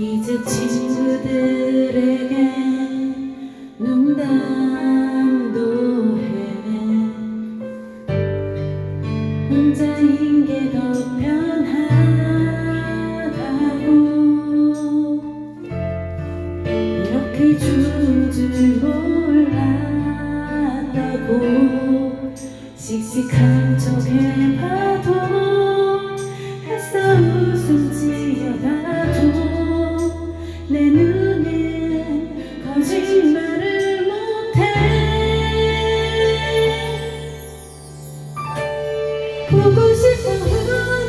이제 친구들에게 농담도 해. 혼자인 게 더 편하다고. 이렇게 좋은 줄 몰랐다고. 씩씩한 척해. 不过是场无